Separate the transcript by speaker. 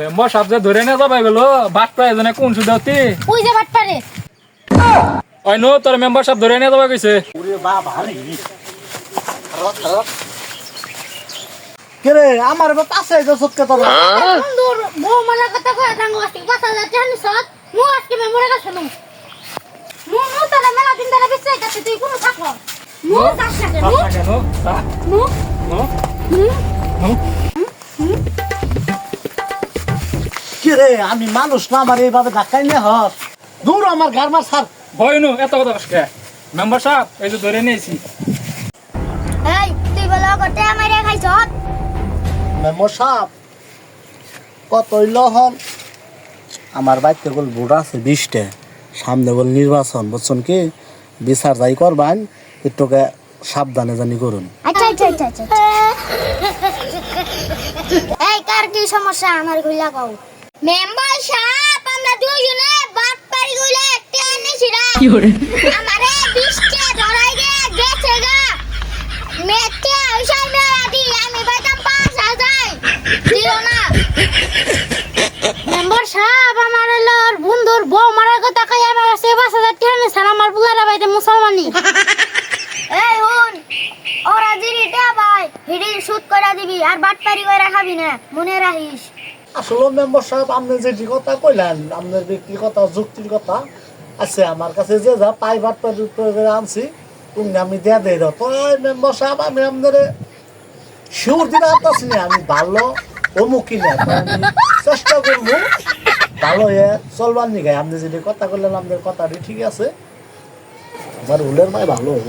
Speaker 1: Member সাহেব যে ধরে নিয়ে যাবে গেলো বাট পায় এজনে কোন সুদাতি
Speaker 2: ওই যে বাট পারে।
Speaker 1: ওই নো তোর মেম্বার সাহেব ধরে নিয়ে যাবে কইছে।
Speaker 3: ওরে বাবা রে কেরে আমার বা পাশে যে সত্যি তো
Speaker 2: বন্ধুর বউ মালা কথা কয় ডাঙ্গো আজকে পাঁচ হাজার টাকা নিছত মু আজকে মেমোরে গেছে নু মু নু তাহলে মেলা দিন ধরে বিশ্বাস করছে তুই কোনো থাকো। মু যাস না কেন?
Speaker 1: কেন?
Speaker 2: মু?
Speaker 1: নো
Speaker 2: মু
Speaker 3: কেরে আমি মানুষ না আমার এইভাবে ধাক্কাই নিয়ে হর দূর আমার গার মার সার
Speaker 1: ভয় নো এত কথা কষ্ট মেম্বার সাহেব এই যে ধরে নিয়েছি।
Speaker 2: এই তুই বলে করতে আমারে খাইছত
Speaker 3: মেম্বার সাহেব কত হইল হন? আমার বাড়িতে গোল ভোট আছে বিশটা। সামনে বল নির্বাচন বুঝছেন কি? বিচার যাই করবান একটুকে সাবধানে জানি করুন।
Speaker 2: আচ্ছা আচ্ছা আচ্ছা আচ্ছা এই কার কি সমস্যা? আমার কইলা কও। মেম্বার সাহেব আমরা দুইজনে বাট পারি কইলা একটা এনেছি কি করে আমারে বিশটা ধরাই গে গেছে গা। মেটে ওইসাই মেলা দি আমি পাইতাম পাঁচ হাজার। দিল না। মেম্বার সাহেব আমার লোর বন্ধুর বউ মারার কথা কই আমার কাছে পাঁচ হাজার টাকা নিছে আর আমার বুলারা বাইতে মুসলমানি। এই হুন ওরা জিরিটা ভাই হিডিং শুট করে দিবি আর বাটপারি করে খাবি না মনে রাখিস।
Speaker 3: আসলে মেম্বার সাহেব, আপনি যে কথা কইলেন, আপনার ব্যক্তির কথা, যুক্তির কথা, আছে, আমার কাছে যে যা পাই ভাট আনছি তুমি আমি দেয়া দেই তো মেম্বার সাহেব, আমি আপনার শিওর দিনে আনতেছি না, আমি ভালো অমুকি না চেষ্টা করব ভালো হয়ে চলবার নিগে আপনি যদি কথা কইলেন, আপনার কথাটি ঠিক আছে, আমার উলের মায় ভালো হব।